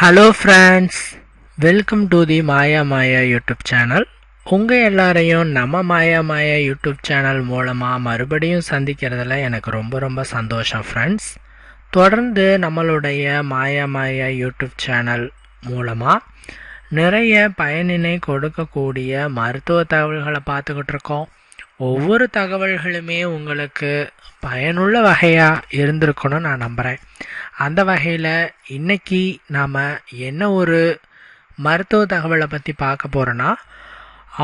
Hello friends welcome to the Maya Maya YouTube channel உங்கள் எல்லாரையும் நம்ம மாயா மாயா யூடியூப் சேனல் மூலமாக மறுபடியும் சந்திக்கிறதுல எனக்கு ரொம்ப ரொம்ப சந்தோஷம் ஃப்ரெண்ட்ஸ் தொடர்ந்து நம்மளுடைய மாயா மாயா யூடியூப் சேனல் மூலமாக நிறைய பயனினை கொடுக்கக்கூடிய மருத்துவ தகவல்களை பார்த்துக்கிட்டு இருக்கோம். ஒவ்வொரு தகவல்களுமே உங்களுக்கு பயனுள்ள வகையாக இருந்திருக்கணும்னு நான் நம்புகிறேன் அந்த வகையில் இன்றைக்கி நாம் என்ன ஒரு மருத்துவ தகவலை பற்றி பார்க்க போகிறோன்னா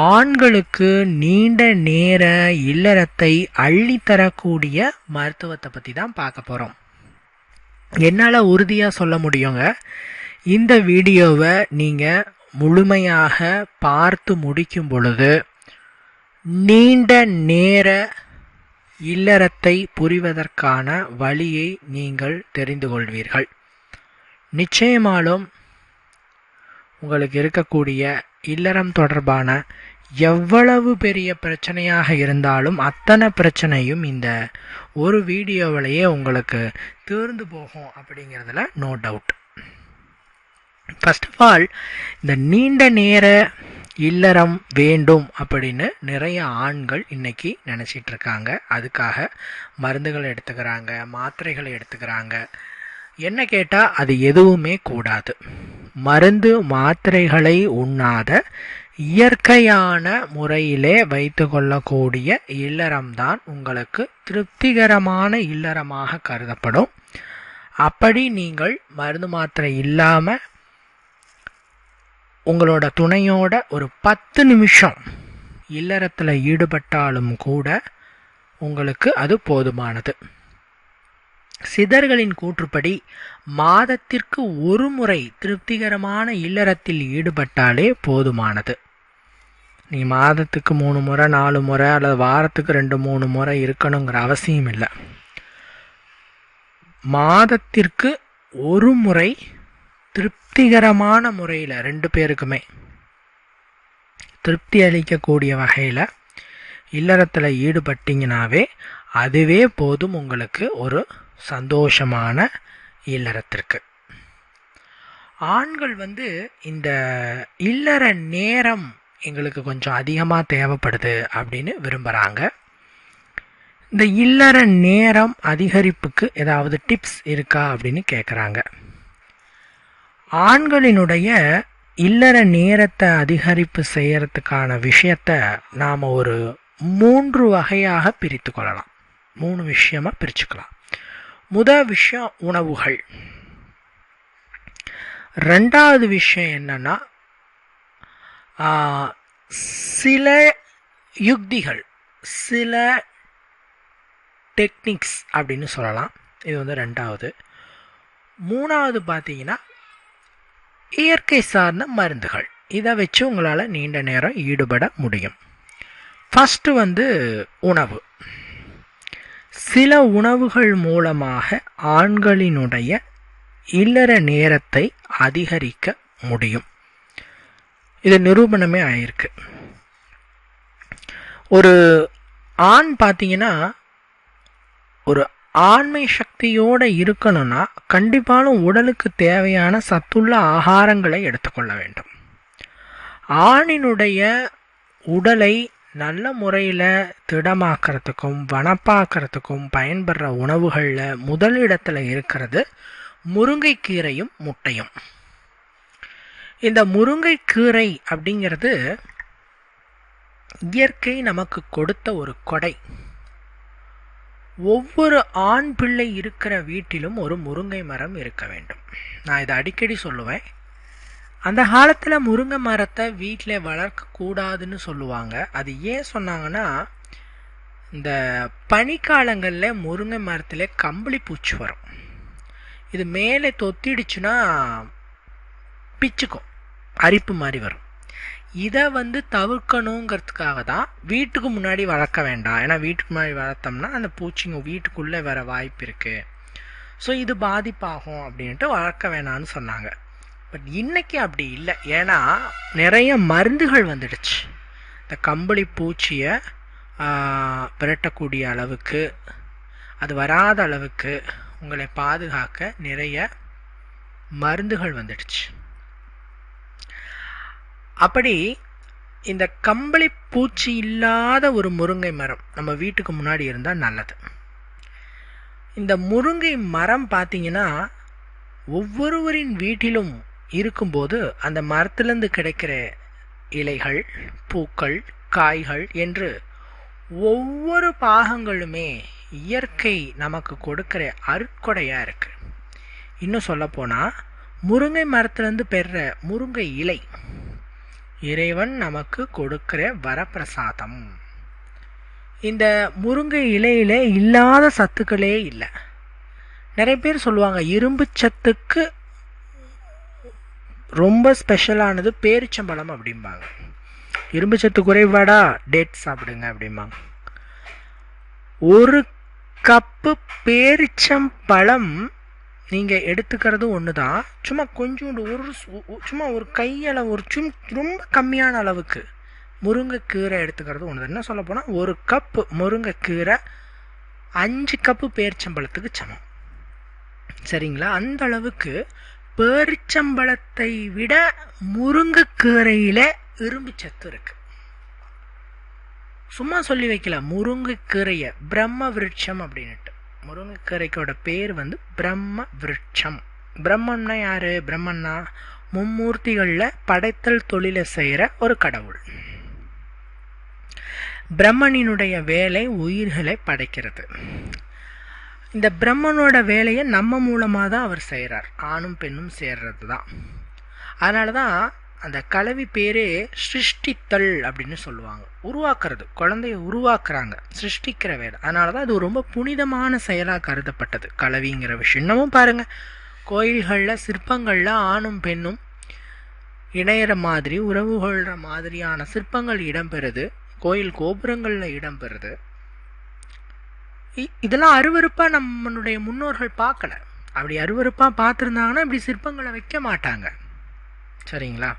ஆண்களுக்கு நீண்ட நேர இல்லறத்தை அள்ளித்தரக்கூடிய மருத்துவத்தை பற்றி தான் பார்க்க போகிறோம் என்னால் உறுதியாக சொல்ல முடியுங்க? இந்த வீடியோவை நீங்கள் முழுமையாக பார்த்து முடிக்கும் பொழுது நீண்ட நேர இல்லறத்தை புரிவதற்கான வழியை நீங்கள் தெரிந்து கொள்வீர்கள். நிச்சயமாலும் உங்களுக்கு இருக்கக்கூடிய இல்லறம் தொடர்பான எவ்வளவு பெரிய பிரச்சனையாக இருந்தாலும் அத்தனை பிரச்சனையும் இந்த ஒரு வீடியோவிலேயே உங்களுக்கு தீர்ந்து போகும் அப்படிங்கிறதுல no doubt first of all இந்த நீண்ட நேர இல்லறம் வேண்டும் அப்படின்னு நிறைய ஆண்கள் இன்னைக்கு நினச்சிட்டு இருக்காங்க அதுக்காக மருந்துகளை எடுத்துக்கிறாங்க மாத்திரைகளை எடுத்துக்கிறாங்க. என்ன கேட்டால் அது எதுவுமே கூடாது. மருந்து மாத்திரைகளை உண்ணாத இயற்கையான முறையிலே வைத்து கொள்ளக்கூடிய இல்லறம்தான் உங்களுக்கு திருப்திகரமான இல்லறமாக கருதப்படும். அப்படி நீங்கள் மருந்து மாத்திரை இல்லாமல் உங்களோட துணையோட ஒரு பத்து நிமிஷம் இல்லறத்தில் ஈடுபட்டாலும் கூட உங்களுக்கு அது போதுமானது. சிதர்களின் கூற்றுப்படி மாதத்திற்கு ஒரு முறை திருப்திகரமான இல்லறத்தில் ஈடுபட்டாலே போதுமானது. நீ மாதத்துக்கு மூணு முறை நாலு முறை அல்லது வாரத்துக்கு ரெண்டு மூணு முறை இருக்கணுங்கிற அவசியம் இல்லை மாதத்திற்கு ஒரு முறை திருப்திகரமான முறையில் ரெண்டு பேருக்குமே திருப்தி அளிக்கக்கூடிய வகையில் இல்லறத்தில் ஈடுபட்டீங்கனாவே அதுவே போதும் உங்களுக்கு ஒரு சந்தோஷமான இல்லறத்திற்கு. ஆண்கள் வந்து இந்த இல்லற நேரம் எங்களுக்கு கொஞ்சம் அதிகமாக தேவைப்படுது அப்படின்னு விரும்புகிறாங்க இந்த இல்லற நேரம் அதிகரிப்புக்கு ஏதாவது டிப்ஸ் இருக்கா அப்படின்னு கேட்குறாங்க ஆண்களினுடைய இல்லற நேரத்தை அதிகரிப்பு செய்யறதுக்கான விஷயத்த நாம் ஒரு மூன்று வகையாக பிரித்து கொள்ளலாம். மூணு விஷயமாக பிரிச்சுக்கலாம். முதல் விஷயம் உணவுகள். ரெண்டாவது விஷயம் என்னன்னா சில யுக்திகள் சில டெக்னிக்ஸ் அப்படின்னு சொல்லலாம். இது வந்து ரெண்டாவது. மூணாவது பார்த்தீங்கன்னா இயற்கை சார்ந்த மருந்துகள். இதை வச்சு உங்களால் நீண்ட நேரம் ஈடுபட முடியும். ஃபஸ்ட்டு வந்து உணவு. சில உணவுகள் மூலமாக ஆண்களினுடைய இல்லற நேரத்தை அதிகரிக்க முடியும். இது நிரூபணமே ஆயிருக்கு. ஒரு ஆண் பார்த்தீங்கன்னா ஒரு ஆண்மை சக்தியோடு இருக்கணும்னா கண்டிப்பாலும் உடலுக்கு தேவையான சத்துள்ள ஆகாரங்களை எடுத்துக்கொள்ள வேண்டும். ஆணினுடைய உடலை நல்ல முறையில் திடமாக்கிறதுக்கும் வனப்பாக்கிறதுக்கும் பயன்படுற உணவுகளில் முதல் இருக்கிறது முருங்கைக்கீரையும் முட்டையும். இந்த முருங்கைக்கீரை அப்படிங்கிறது இயற்கை நமக்கு கொடுத்த ஒரு கொடை. ஒவ்வொரு ஆண் பிள்ளை இருக்கிற வீட்டிலும் ஒரு முருங்கை மரம் இருக்க வேண்டும். நான் இதை அடிக்கடி சொல்லுவேன். அந்த காலத்தில் முருங்கை மரத்தை வீட்டில் வளர்க்கக்கூடாதுன்னு சொல்லுவாங்க. அது ஏன் சொன்னாங்கன்னா இந்த பனிக்காலங்களில் முருங்கை மரத்தில் கம்பளி பூச்சி வரும். இது மேலே தொத்திடுச்சுன்னா பிச்சுக்கும். அரிப்பு மாதிரி வரும். இதை வந்து தவிர்க்கணுங்கிறதுக்காக தான் வீட்டுக்கு முன்னாடி வளர்க்க வேண்டாம். ஏன்னா வீட்டுக்கு முன்னாடி வளர்த்தோம்னா அந்த பூச்சிங்க வீட்டுக்குள்ளே வர வாய்ப்பு இருக்குது ஸோ இது பாதிப்பாகும் அப்படின்ட்டு வளர்க்க வேணாம்னு சொன்னாங்க. பட் இன்றைக்கி அப்படி இல்லை. ஏன்னா நிறைய மருந்துகள் வந்துடுச்சு. இந்த கம்பளி பூச்சியை விரட்டக்கூடிய அளவுக்கு அது வராத அளவுக்கு உங்களை பாதுகாக்க நிறைய மருந்துகள் வந்துடுச்சு. அப்படி இந்த கம்பளி பூச்சி இல்லாத ஒரு முருங்கை மரம் நம்ம வீட்டுக்கு முன்னாடி இருந்தால் நல்லது. இந்த முருங்கை மரம் பார்த்தீங்கன்னா ஒவ்வொருவரின் வீட்டிலும் இருக்கும்போது அந்த மரத்திலிருந்து கிடைக்கிற இலைகள் பூக்கள் காய்கள் என்று ஒவ்வொரு பாகங்களுமே இயற்கை நமக்கு கொடுக்கிற அருட்கொடையாக இருக்கு. இன்னும் சொல்லப்போனால் முருங்கை மரத்திலிருந்து பெற முருங்கை இலை இறைவன் நமக்கு கொடுக்கிற வரப்பிரசாதம். இந்த முருங்கை இலையில இல்லாத சத்துக்களே இல்லை. நிறைய பேர் சொல்லுவாங்க இரும்பு சத்துக்கு ரொம்ப ஸ்பெஷலானது பேரிச்சம்பழம் அப்படிம்பாங்க. இரும்பு சத்து குறைபாடா? டேட் சாப்பிடுங்க அப்படிம்பாங்க. ஒரு கப்பு பேரிச்சம்பழம் நீங்கள் எடுத்துக்கிறது ஒன்று தான் சும்மா கொஞ்சோண்டு ஒரு சும்மா ஒரு கையளவு ஒரு சும் ரொம்ப கம்மியான அளவுக்கு முருங்கைக்கீரை எடுத்துக்கிறது ஒன்று தான் என்ன சொல்ல போனால் ஒரு கப்பு முருங்கைக்கீரை அஞ்சு கப்பு பேரிச்சம்பழத்துக்கு சமம். சரிங்களா? அந்த அளவுக்கு பேரிச்சம்பழத்தை விட முருங்கைக்கீரையில் இரும்பு சத்து இருக்கு. சும்மா சொல்லி வைக்கல. முருங்கைக்கீரையை பிரம்ம விருட்சம் அப்படின்னுட்டு. முருங்கைக்கரைக்கோட பேர் வந்து பிரம்ம விருட்சம் பிரம்மன்னா யாரு? பிரம்மன்னா மும்மூர்த்திகளில் படைத்தல் தொழிலை செய்கிற ஒரு கடவுள். பிரம்மனினுடைய வேலை உயிர்களை படைக்கிறது. இந்த பிரம்மனோட வேலையை நம்ம மூலமாக தான் அவர் செய்கிறார் ஆணும் பெண்ணும் சேர்றது தான் அதனால தான் அந்த கலவி பேரே சிருஷ்டித்தல் அப்படின்னு சொல்லுவாங்க. உருவாக்குறது குழந்தைய உருவாக்குறாங்க சிருஷ்டிக்கிற வேலை அதனால தான் அது ரொம்ப புனிதமான செயலாக கருதப்பட்டது கலவிங்கிற விஷயம். இன்னமும் பாருங்கள் கோயில்களில் சிற்பங்களில் ஆணும் பெண்ணும் இணையிற மாதிரி உறவு கொள்கிற மாதிரியான சிற்பங்கள் இடம்பெறுது கோயில் கோபுரங்களில் இடம்பெறுது. இதெல்லாம் அருவறுப்பாக நம்மளுடைய முன்னோர்கள் பார்க்கல. அப்படி அருவறுப்பாக பார்த்துருந்தாங்கன்னா இப்படி சிற்பங்களை வைக்க மாட்டாங்க. சரிங்களா?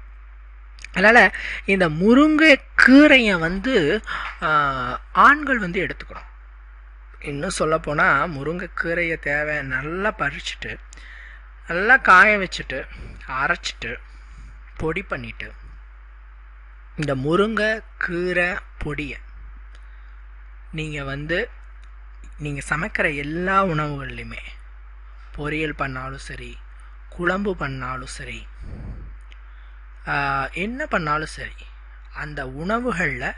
அதனால் இந்த முருங்கை கீரையை வந்து ஆண்கள் வந்து எடுத்துக்கணும். இன்னும் சொல்லப்போனால் முருங்கைக்கீரையை தேவை நல்லா பறிச்சுட்டு நல்லா காய வச்சுட்டு அரைச்சிட்டு பொடி பண்ணிட்டு இந்த முருங்கை கீரை பொடியை நீங்கள் வந்து நீங்கள் சமைக்கிற எல்லா உணவுகள்லையுமே பொரியல் பண்ணாலும் சரி குழம்பு பண்ணாலும் சரி என்ன பண்ணாலும் சரி அந்த உணவுகளில்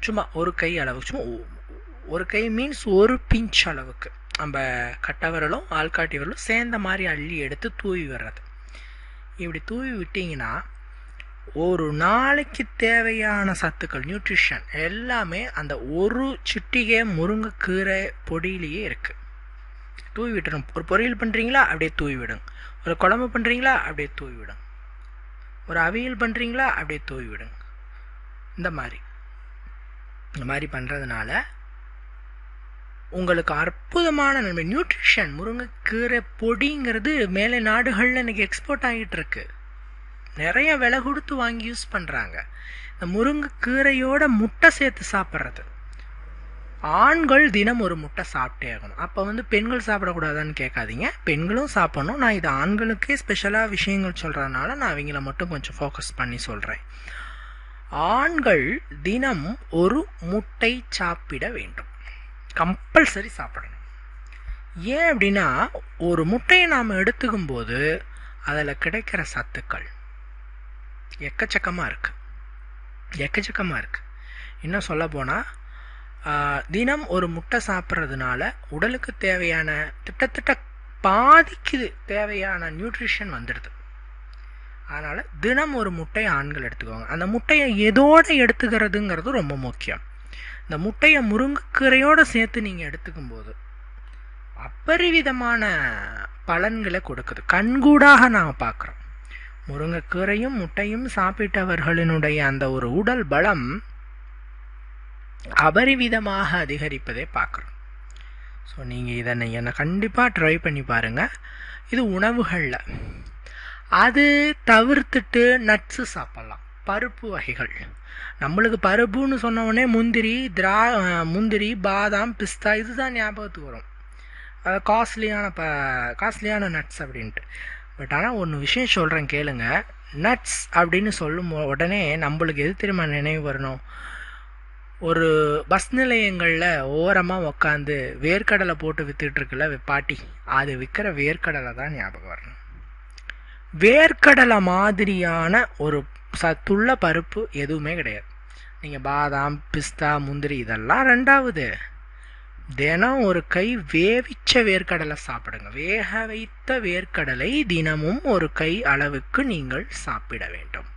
சும்மா ஒரு கை அளவு சும்மா ஒரு கை மீன்ஸ் ஒரு பிஞ்ச் அளவுக்கு. நம்ம கட்டை விரலும் ஆள்காட்டி விரலும் சேர்ந்த மாதிரி அள்ளி எடுத்து தூவி விடுறது. இப்படி தூவி விட்டிங்கன்னா ஒரு நாளைக்கு தேவையான சத்துக்கள் நியூட்ரிஷன் எல்லாமே அந்த ஒரு சிட்டிகை முருங்கைக்கீரை பொடியிலேயே இருக்குது தூவி விட்டுரும். ஒரு பொரியல் பண்ணுறீங்களா அப்படியே தூவி விடுங்க. ஒரு குழம்பு பண்ணுறீங்களா அப்படியே தூவி விடுங்க. ஒரு அவியல் பண்ணுறீங்களா அப்படியே தூவி விடுங்க இந்த மாதிரி. இந்த மாதிரி பண்ணுறதுனால உங்களுக்கு அற்புதமான நன்மை. நியூட்ரிஷன் முருங்கைக்கீரை பொடிங்கிறது மேலே நாடுகளில் இன்றைக்கி எக்ஸ்போர்ட் ஆகிட்டு இருக்கு நிறைய விலை கொடுத்து வாங்கி யூஸ் பண்ணுறாங்க இந்த முருங்கைக்கீரையோட முட்டை சேர்த்து சாப்பிட்றது. ஆண்கள் தினம் ஒரு முட்டை சாப்பிட்டே ஆகணும். அப்போ வந்து பெண்கள் சாப்பிடக்கூடாதான்னு கேட்காதீங்க. பெண்களும் சாப்பிடணும். நான் இது ஆண்களுக்கே ஸ்பெஷலாக விஷயங்கள் சொல்கிறதுனால நான் அவங்கள மட்டும் கொஞ்சம் ஃபோக்கஸ் பண்ணி சொல்கிறேன் ஆண்கள் தினம் ஒரு முட்டை சாப்பிட வேண்டும். கம்பல்சரி சாப்பிடணும். ஏன் அப்படின்னா ஒரு முட்டையை நாம் எடுத்துக்கும் போது அதில் கிடைக்கிற சத்துக்கள் எக்கச்சக்கமாக இருக்குது எக்கச்சக்கமாக இருக்குது இன்னும் சொல்ல போனால் தினம் ஒரு முட்டை சாப்பிட்றதுனால உடலுக்கு தேவையான திட்டத்திட்ட பாதிக்கு தேவையான நியூட்ரிஷன் வந்துடுது. அதனால் தினம் ஒரு முட்டையை ஆண்கள் எடுத்துக்குவாங்க. அந்த முட்டையை எதோடு எடுத்துக்கிறதுங்கிறது ரொம்ப முக்கியம். இந்த முட்டையை முருங்கைக்கீரையோடு சேர்த்து நீங்கள் எடுத்துக்கும் போது பலன்களை கொடுக்குது. கண்கூடாக நாம் பார்க்குறோம். முருங்கைக்கீரையும் முட்டையும் சாப்பிட்டவர்களினுடைய அந்த ஒரு உடல் பலம் அபரிவிதமாக அதிகரிப்பதை பார்க்குறோம். ஸோ நீங்கள் இதை நீங்கள் கண்டிப்பாக ட்ரை பண்ணி பாருங்கள் இது உணவுகளில். அது தவிர்த்துட்டு நட்ஸு சாப்பிட்லாம். பருப்பு வகைகள். நம்மளுக்கு பருப்புன்னு சொன்ன உடனே முந்திரி திரா முந்திரி பாதாம் பிஸ்தா இதுதான் ஞாபகத்துக்கு வரும். அது காஸ்ட்லியான ப காஸ்ட்லியான நட்ஸ் அப்படின்ட்டு. பட் ஆனால் ஒன்று விஷயம் சொல்கிறேன் கேளுங்க. நட்ஸ் அப்படின்னு சொல்லும் உடனே நம்மளுக்கு எது தெரியுமா நினைவு வரணும்? ஒரு பஸ் நிலையங்களில் ஓரமாக உக்காந்து வேர்க்கடலை போட்டு வித்துட்ருக்குல்ல பாட்டி. அது விற்கிற வேர்க்கடலை தான் ஞாபகம் வரணும். வேர்க்கடலை மாதிரியான ஒரு சத்துள்ள பருப்பு எதுவுமே கிடையாது. நீங்கள் பாதாம் பிஸ்தா முந்திரி இதெல்லாம் ரெண்டாவது. தினம் ஒரு கை வேவிச்ச வேர்க்கடலை சாப்பிடுங்க. வேக வைத்த வேர்க்கடலை தினமும் ஒரு கை அளவுக்கு நீங்கள் சாப்பிட வேண்டும்.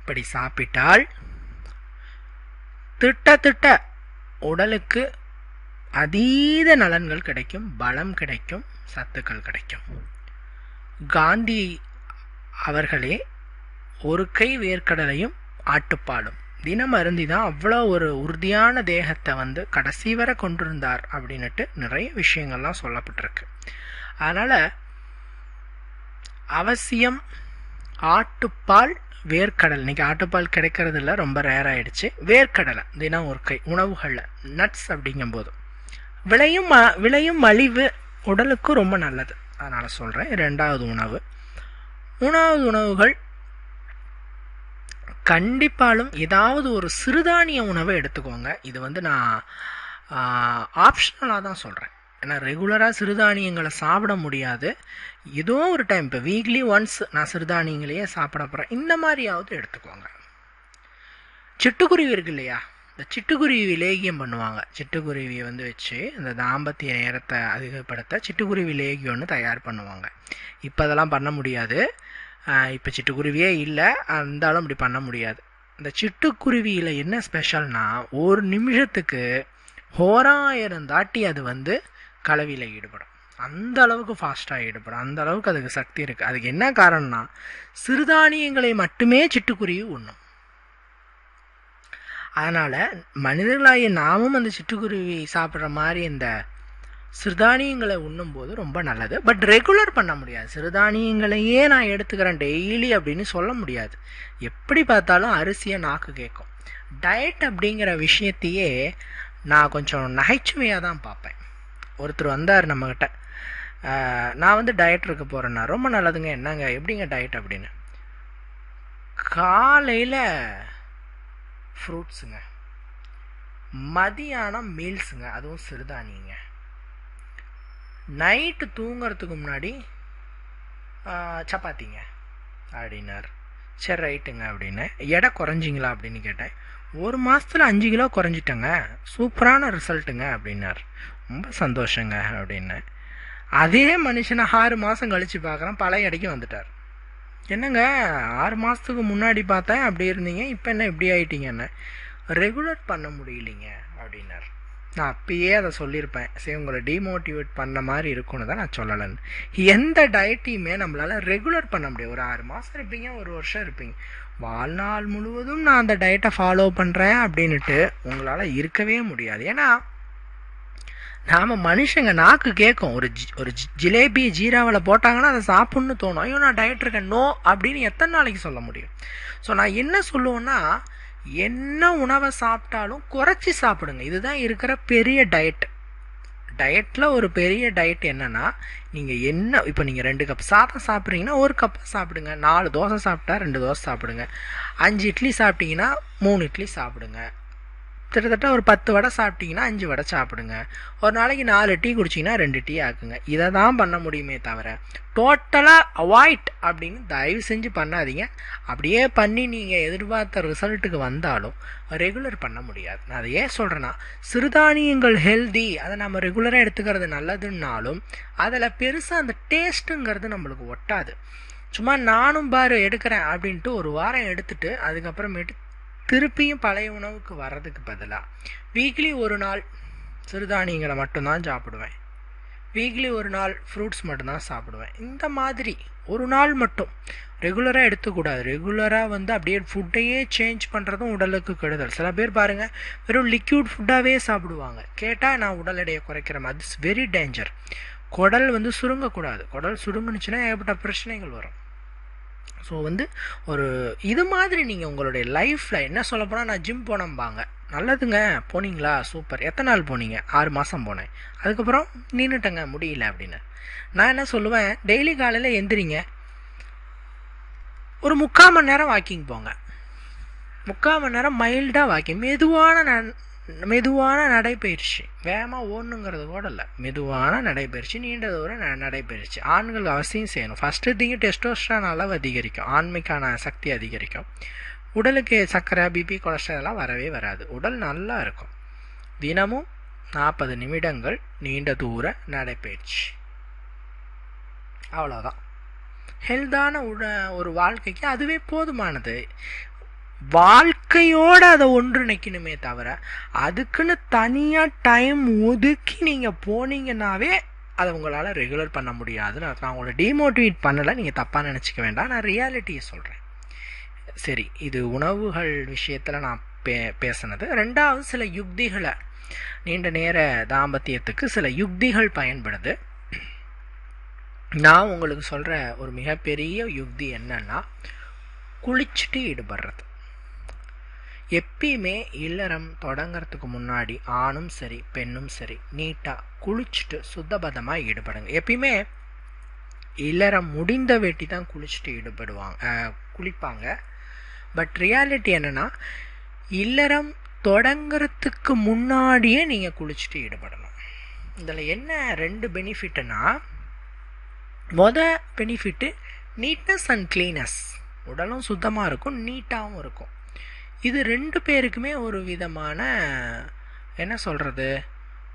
இப்படி சாப்பிட்டால் திட்ட திட்ட உடலுக்கு அதீத நலன்கள் கிடைக்கும் பலம் கிடைக்கும் சத்துக்கள் கிடைக்கும். காந்தி அவர்களே ஒரு கை வேர்க்கடலையும் ஆட்டுப்பாலும். தினம் அருந்தி தான் அவ்வளோ ஒரு உறுதியான தேகத்தை வந்து கடைசி வரை கொண்டிருந்தார் அப்படின்னுட்டு நிறைய விஷயங்கள்லாம் சொல்லப்பட்டிருக்கு. அதனால் அவசியம் ஆட்டுப்பால் வேர்க்கடலை. இன்னைக்கு ஆட்டுப்பால் கிடைக்கிறதுல ரொம்ப ரேர் ஆகிடுச்சு வேர்க்கடலை தினம் ஒரு கை உணவுகளில் நட்ஸ் அப்படிங்கும்போது. விளையும் ம- விளையும் மலிவு உடலுக்கும் ரொம்ப நல்லது. அதனால் சொல்கிறேன் ரெண்டாவது உணவு. மூணாவது உணவுகள் கண்டிப்பாலும் ஏதாவது ஒரு சிறுதானிய உணவை எடுத்துக்கோங்க. இது வந்து நான் ஆப்ஷனலாக தான் சொல்கிறேன் ஏன்னா ரெகுலராக சிறுதானியங்களை சாப்பிட முடியாது. ஏதோ ஒரு டைம் இப்போ வீக்லி ஒன்ஸ் நான் சிறுதானியங்களையே சாப்பிட போகிறேன் இந்த மாதிரியாவது எடுத்துக்கோங்க. சிட்டுக்குருவி இருக்கு இல்லையா? இந்த சிட்டுக்குருவி லேகியம் பண்ணுவாங்க. சிட்டுக்குருவியை வந்து வச்சு இந்த தாம்பத்திய நேரத்தை அதிகப்படுத்த சிட்டுக்குருவி லேகியம்னு தயார் பண்ணுவாங்க. இப்போ அதெல்லாம் பண்ண முடியாது. இப்போ சிட்டுக்குருவியே இல்லை. இருந்தாலும் அப்படி பண்ண முடியாது. இந்த சிட்டுக்குருவியில் என்ன ஸ்பெஷல்னா ஒரு நிமிஷத்துக்கு ஹோராயிரம் தாட்டி அது வந்து கலவியில் ஈடுபடும். அந்த அளவுக்கு ஃபாஸ்ட்டாக ஈடுபடும் அந்த அளவுக்கு அதுக்கு சக்தி இருக்குது அதுக்கு என்ன காரணம்னா சிறுதானியங்களை மட்டுமே சிட்டுக்குருவி உண்ணும். அதனால் மனிதர்களாகிய நாமும் அந்த சிட்டுக்குருவி சாப்பிட்ற மாதிரி இந்த சிறுதானியங்களை உண்ணும்போது ரொம்ப நல்லது. பட் ரெகுலர் பண்ண முடியாது. சிறுதானியங்களையே நான் எடுத்துக்கிறேன் டெய்லி அப்படின்னு சொல்ல முடியாது. எப்படி பார்த்தாலும் அரிசியை நாக்கு கேட்கும். டயட் அப்படிங்கிற விஷயத்தையே நான் கொஞ்சம் நகைச்சுவையாக தான் பார்ப்பேன். ஒருத்தர் வந்தார் நம்மக்கிட்ட நான் வந்து டயட் இருக்க போகிறேன்னா ரொம்ப நல்லதுங்க. என்னங்க எப்படிங்க டயட் அப்படின்னு? காலையில் ஃப்ரூட்ஸுங்க மதியானம் மீல்ஸுங்க அதுவும் சிறுதானியங்க. நைட்டு தூங்குறதுக்கு முன்னாடி சப்பாத்திங்க அப்படின்னார். சரி ரைட்டுங்க அப்படின்னு. எடை குறைஞ்சிங்களா அப்படின்னு கேட்டேன். ஒரு மாதத்தில் அஞ்சு கிலோ குறைஞ்சிட்டேங்க. சூப்பரான ரிசல்ட்டுங்க அப்படின்னார். ரொம்ப சந்தோஷங்க அப்படின்னு. அதே மனுஷனை ஆறு மாதம் கழித்து பார்க்குறேன். பழைய எடைக்கு வந்துட்டார். என்னங்க? ஆறு மாதத்துக்கு முன்னாடி பார்த்தேன் அப்படி இருந்தீங்க இப்போ என்ன இப்படி ஆகிட்டீங்கன்னு ரெகுலர் பண்ண முடியலைங்க அப்படின்னார். நான் அப்பயே அதை சொல்லியிருப்பேன். சரி உங்களை டிமோட்டிவேட் பண்ண மாதிரி இருக்கும்னு தான் நான் சொல்லலைன்னு. எந்த டயட்டையுமே நம்மளால் ரெகுலர் பண்ண முடியாது. ஒரு ஆறு மாதம் இருப்பீங்க ஒரு வருஷம் இருப்பீங்க. வாழ்நாள் முழுவதும் நான் அந்த டயட்டை ஃபாலோ பண்ணுறேன் அப்படின்ட்டு உங்களால் இருக்கவே முடியாது. ஏன்னா நாம் மனுஷங்க நாக்கு கேட்கும் ஒரு ஜி ஒரு ஜிலேபி ஜீராவில் போட்டாங்கன்னா அதை சாப்பிட்ணுன்னு தோணும். ஐயோ நான் டயட் இருக்கேன். நோ அப்படின்னு எத்தனை நாளைக்கு சொல்ல முடியும்? ஸோ நான் என்ன சொல்லுவேன்னா என்ன உணவை சாப்பிட்டாலும் குறைச்சி சாப்பிடுங்க. இதுதான் இருக்கிற பெரிய டயட் டயட்டில் ஒரு பெரிய டயட் என்னென்னா நீங்கள் என்ன இப்போ நீங்கள் ரெண்டு கப் சாதம் சாப்பிட்றீங்கன்னா ஒரு கப் சாப்பிடுங்க. நாலு தோசை சாப்பிட்டா ரெண்டு தோசை சாப்பிடுங்க. அஞ்சு இட்லி சாப்பிட்டீங்கன்னா மூணு இட்லி சாப்பிடுங்க. கிட்டத்தட்ட ஒரு பத்து வடை சாப்பிட்டீங்கன்னா அஞ்சு வடை சாப்பிடுங்க. ஒரு நாளைக்கு நாலு டீ குடிச்சிங்கன்னா ரெண்டு டீ ஆக்குங்க. இதை தான் பண்ண முடியுமே தவிர டோட்டலாக அவாய்ட் அப்படின்னு தயவு செஞ்சு பண்ணாதீங்க. அப்படியே பண்ணி நீங்கள் எதிர்பார்த்த ரிசல்ட்டுக்கு வந்தாலும் ரெகுலர் பண்ண முடியாது. நான் அதை ஏன் சொல்கிறேன்னா சிறுதானியங்கள் ஹெல்தி அதை நம்ம ரெகுலராக எடுத்துக்கிறது நல்லதுன்னாலும் அதில் பெருசாக அந்த டேஸ்ட்டுங்கிறது நம்மளுக்கு ஒட்டாது. சும்மா நானும் பாரு எடுக்கிறேன் அப்படின்ட்டு ஒரு வாரம் எடுத்துட்டு அதுக்கப்புறமேட்டு திருப்பியும் பழைய உணவுக்கு வர்றதுக்கு பதிலாக வீக்லி ஒரு நாள் சிறுதானியங்களை மட்டும்தான் சாப்பிடுவேன். வீக்லி ஒரு நாள் ஃப்ரூட்ஸ் மட்டும்தான் சாப்பிடுவேன். இந்த மாதிரி ஒரு நாள் மட்டும் ரெகுலராக எடுத்துக்கூடாது. ரெகுலராக வந்து அப்படியே ஃபுட்டையே சேஞ்ச் பண்ணுறதும் உடலுக்கு கெடுதல். சில பேர் பாருங்கள் வெறும் லிக்யூட் ஃபுட்டாகவே சாப்பிடுவாங்க. கேட்டால் நான் உடல் எடையை குறைக்கிற மாதிரி இட்ஸ் வெரி டேஞ்சர் குடல் வந்து சுருங்கக்கூடாது. குடல் சுருங்குனுச்சுன்னா ஏகப்பட்ட பிரச்சனைகள் வரும். ஸோ வந்து ஒரு இது மாதிரி நீங்கள் உங்களுடைய லைஃப்பில் என்ன சொல்ல போனால் நான் ஜிம் போனம்பாங்க. நல்லதுங்க. போனீங்களா? சூப்பர். எத்தனை நாள் போனீங்க? ஆறு மாதம் போனேன். அதுக்கப்புறம் நின்றுட்டேங்க முடியல அப்படின்னு. நான் என்ன சொல்லுவேன்? டெய்லி காலையில் எந்திரிங்க. ஒரு முக்கால் மணி நேரம் வாக்கிங் போங்க. முக்கால் மணி நேரம் மைல்டாக வாக்கிங் மெதுவான மெதுவான நடைப்பயிற்சி வேகமாக ஓடணுங்கிறது கூட இல்லை. மெதுவான நடைப்பயிற்சி நீண்ட தூரம் ந நடைப்பயிற்சி ஆண்கள் அவசியம் செய்யணும். ஃபஸ்ட்டு திங்கு டெஸ்டோஸ்ட்ரான் அளவு அதிகரிக்கும். ஆண்மைக்கான சக்தி அதிகரிக்கும். உடலுக்கு சர்க்கரை பிபி கொலஸ்ட்ரால் எல்லாம் வரவே வராது. உடல் நல்லா இருக்கும். தினமும் நாற்பது நிமிடங்கள் நீண்ட தூர நடைப்பயிற்சி அவ்வளோதான் ஹெல்தான உட ஒரு வாழ்க்கைக்கு அதுவே போதுமானது. இயற்கையோடு அதை ஒன்றிணைக்கணுமே தவிர அதுக்குன்னு தனியாக டைம் ஒதுக்கி நீங்கள் போனீங்கன்னாவே அதை உங்களால் ரெகுலர் பண்ண முடியாதுன்னு நான் உங்களை டிமோட்டிவேட் பண்ணலை நீங்கள் தப்பாக நினச்சிக்க வேண்டாம் நான் ரியாலிட்டியை சொல்கிறேன் சரி இது உணவுகள் விஷயத்தில் நான் பே பேசினது. ரெண்டாவது சில யுக்திகளை. நீண்ட நேர தாம்பத்தியத்துக்கு சில யுக்திகள் பயன்படுது. நான் உங்களுக்கு சொல்கிற ஒரு மிகப்பெரிய யுக்தி என்னன்னா குளிச்சுட்டு ஈடுபடுறது. எப்பயுமே இல்லறம் தொடங்கிறதுக்கு முன்னாடி ஆணும் சரி பெண்ணும் சரி நீட்டாக குளிச்சுட்டு சுத்தபதமாக ஈடுபடுங்க. எப்பயுமே இல்லறம் முடிந்த வேட்டி தான் குளிச்சுட்டு ஈடுபடுவாங்க குளிப்பாங்க. பட் ரியாலிட்டி என்னென்னா இல்லறம் தொடங்கிறதுக்கு முன்னாடியே நீங்கள் குளிச்சுட்டு ஈடுபடணும். இதில் என்ன ரெண்டு பெனிஃபிட்டுனா மொத பெனிஃபிட்டு நீட்னஸ் அண்ட் க்ளீனஸ் உடலும் சுத்தமாக இருக்கும் நீட்டாகவும் இருக்கும். இது ரெண்டு பேருக்குமே ஒரு விதமான என்ன சொல்கிறது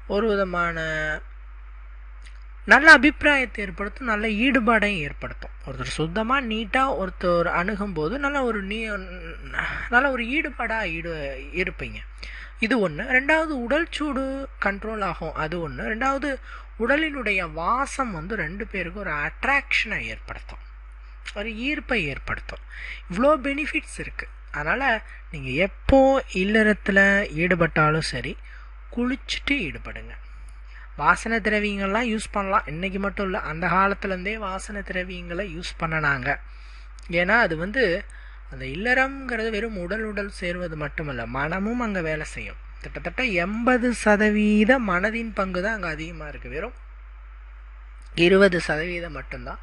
ஒரு விதமான நல்ல அபிப்பிராயத்தை ஏற்படுத்தும் நல்ல ஈடுபாடையும் ஏற்படுத்தும். ஒருத்தர் சுத்தமாக நீட்டாக ஒருத்தர் அணுகும்போது நல்ல ஒரு நீ நல்ல ஒரு ஈடுபாடாக ஈடு இருப்பீங்க. இது ஒன்று ரெண்டாவது உடல் சூடு கண்ட்ரோல் ஆகும். அது ஒன்று ரெண்டாவது உடலினுடைய வாசம் வந்து ரெண்டு பேருக்கும் ஒரு அட்ராக்ஷனை ஏற்படுத்தும். ஒரு ஈர்ப்பை ஏற்படுத்தும். இவ்வளோ பெனிஃபிட்ஸ் இருக்குது அதனால் நீங்கள் எப்போ இல்லறத்தில் ஈடுபட்டாலும் சரி குளிச்சுட்டு ஈடுபடுங்க. வாசனை திரவியங்கள்லாம் யூஸ் பண்ணலாம். இன்றைக்கி மட்டும் இல்லை அந்த காலத்துலேருந்தே வாசனை திரவியங்களை யூஸ் பண்ணினாங்க. ஏன்னா அது வந்து அந்த இல்லறம்ங்கிறது வெறும் உடல் உடல் சேர்வது மட்டுமல்ல மனமும் அங்கே வேலை செய்யும். கிட்டத்தட்ட எண்பது சதவீத மனதின் பங்கு தான் அங்கே அதிகமாக இருக்குது வெறும் இருபது சதவீதம் மட்டும்தான்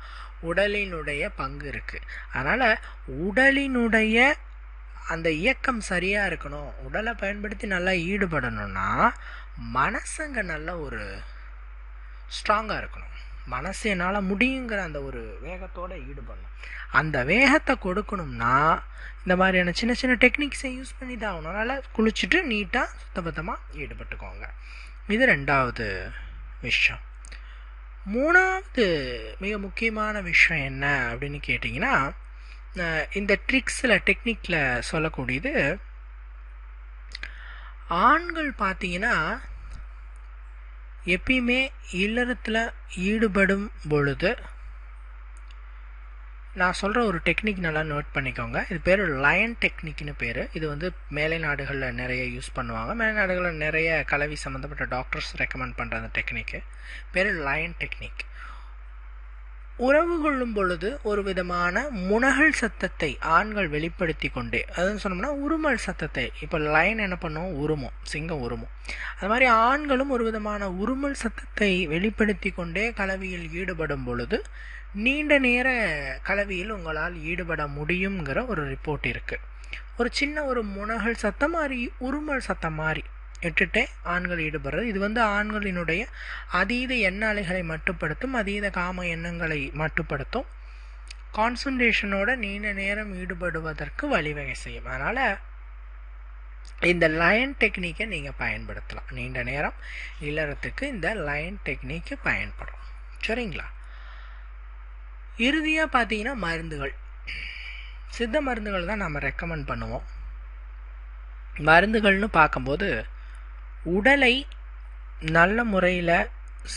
உடலினுடைய பங்கு இருக்குது அதனால் உடலினுடைய அந்த இயக்கம் சரியாக இருக்கணும் உடலை பயன்படுத்தி நல்லா ஈடுபடணும்னா மனசுங்க நல்ல ஒரு ஸ்ட்ராங்காக இருக்கணும். மனசு என்னால் முடியுங்கிற அந்த ஒரு வேகத்தோடு ஈடுபடணும். அந்த வேகத்தை கொடுக்கணும்னா இந்த மாதிரியான சின்ன சின்ன டெக்னிக்ஸை யூஸ் பண்ணி தான் ஆகணும். அதனால் குளிச்சுட்டு நீட்டாக சுத்தபத்தமாக ஈடுபட்டுக்கோங்க. இது ரெண்டாவது விஷயம். மூணாவது மிக முக்கியமான விஷயம் என்ன அப்படின்னு கேட்டிங்கன்னா இந்த ட்ரிக்ஸில் டெக்னிக்கில் சொல்லக்கூடியது ஆண்கள் பார்த்தீங்கன்னா எப்பயுமே இல்லறத்தில் ஈடுபடும் பொழுது நான் சொல்கிற ஒரு டெக்னிக் நல்லா நோட் பண்ணிக்கோங்க. இது பேர் லயன் டெக்னிக்னு பேர். இது வந்து மேலை நாடுகளில் நிறைய யூஸ் பண்ணுவாங்க. மேலை நாடுகளில் நிறைய கலவி சம்மந்தப்பட்ட டாக்டர்ஸ் ரெக்கமெண்ட் பண்ணுற அந்த டெக்னிக்கு பேர் லயன் டெக்னிக் உறவு கொள்ளும் பொழுது ஒரு விதமான முனகல் சத்தத்தை ஆண்கள் வெளிப்படுத்தி கொண்டே அதுன்னு சொன்னோம்னா உருமல் சத்தத்தை. இப்போ லைன் என்ன பண்ணும் உருமம் சிங்கம் உருமம். அது மாதிரி ஆண்களும் ஒரு விதமான உருமல் சத்தத்தை வெளிப்படுத்தி கொண்டே கலவியில் ஈடுபடும் பொழுது நீண்ட நேர கலவியில் உங்களால் ஈடுபட முடியுங்கிற ஒரு ரிப்போர்ட் இருக்குது ஒரு சின்ன ஒரு முனகல் சத்தம் மாதிரி உருமல் சத்தம் மாதிரி. விட்டுட்டே ஆண்கள் ஈடுபடுறது. இது வந்து ஆண்களினுடைய அதீத எண்ண அலைகளை மட்டுப்படுத்தும் அதீத காம எண்ணங்களை மட்டுப்படுத்தும். கான்சன்ட்ரேஷனோட நீண்ட நேரம் ஈடுபடுவதற்கு வழிவகை செய்யும். அதனால் இந்த லயன் டெக்னிக்கை நீங்கள் பயன்படுத்தலாம். நீண்ட நேரம் இல்லறத்துக்கு இந்த லயன் டெக்னிக்கு பயன்படும். சரிங்களா? இறுதியாக பார்த்தீங்கன்னா மருந்துகள். சித்த மருந்துகள் தான் நம்ம ரெக்கமெண்ட் பண்ணுவோம். மருந்துகள்னு பார்க்கும்போது உடலை நல்ல முறையில்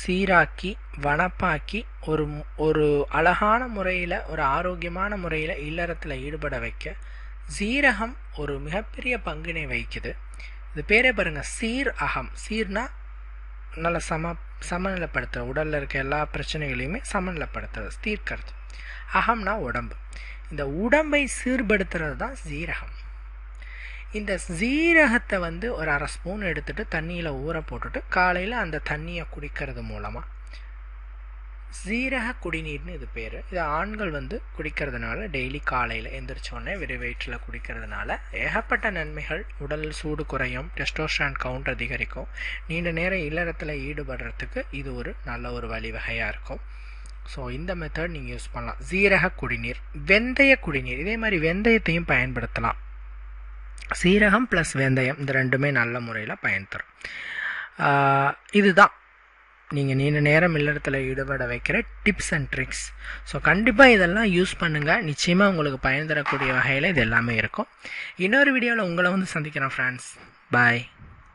சீராக்கி வனப்பாக்கி ஒரு ஒரு அழகான முறையில் ஒரு ஆரோக்கியமான முறையில் இல்லறத்தில் ஈடுபட வைக்க சீரகம் ஒரு மிகப்பெரிய பங்கினை வகிக்குது. இது பேரே பாருங்கள் சீர் அகம். சீர்னா நல்ல சம சமநிலைப்படுத்துற உடலில் இருக்க எல்லா பிரச்சனைகளையுமே சமநிலைப்படுத்துறது தீர்க்கிறது. அகம்னா உடம்பு. இந்த உடம்பை சீர்படுத்துறது தான் சீரகம். இந்த சீரகத்தை வந்து ஒரு அரை ஸ்பூன் எடுத்துகிட்டு தண்ணியில் ஊற போட்டுட்டு காலையில் அந்த தண்ணியை குடிக்கிறது மூலமாக சீரக குடிநீர்னு இது பேர். இது ஆண்கள் வந்து குடிக்கிறதுனால டெய்லி காலையில் எந்திரிச்சோடனே வெறும் வயிற்றில் குடிக்கிறதுனால ஏகப்பட்ட நன்மைகள். உடல் சூடு குறையும் டெஸ்டோஸ்டான் கவுண்ட் அதிகரிக்கும். நீண்ட நேரம் இல்லறத்தில் ஈடுபடுறதுக்கு இது ஒரு நல்ல ஒரு வழிவகையாக இருக்கும். ஸோ இந்த மெத்தட் நீங்கள் யூஸ் பண்ணலாம். சீரக குடிநீர் வெந்தய குடிநீர். இதே மாதிரி வெந்தயத்தையும் பயன்படுத்தலாம். சீரகம் ப்ளஸ் வெந்தயம் இந்த ரெண்டுமே நல்ல முறையில் பயன் தரும். இதுதான். நீங்கள் நீண்ட நேரம் இல்லறத்தில் ஈடுபட வைக்கிற டிப்ஸ் அண்ட் ட்ரிக்ஸ் ஸோ கண்டிப்பாக இதெல்லாம் யூஸ் பண்ணுங்கள் நிச்சயமாக உங்களுக்கு பயன் தரக்கூடிய வகையில் இது எல்லாமே இருக்கும். இன்னொரு வீடியோவில் உங்களை வந்து சந்திக்கிறேன் ஃப்ரெண்ட்ஸ் பாய்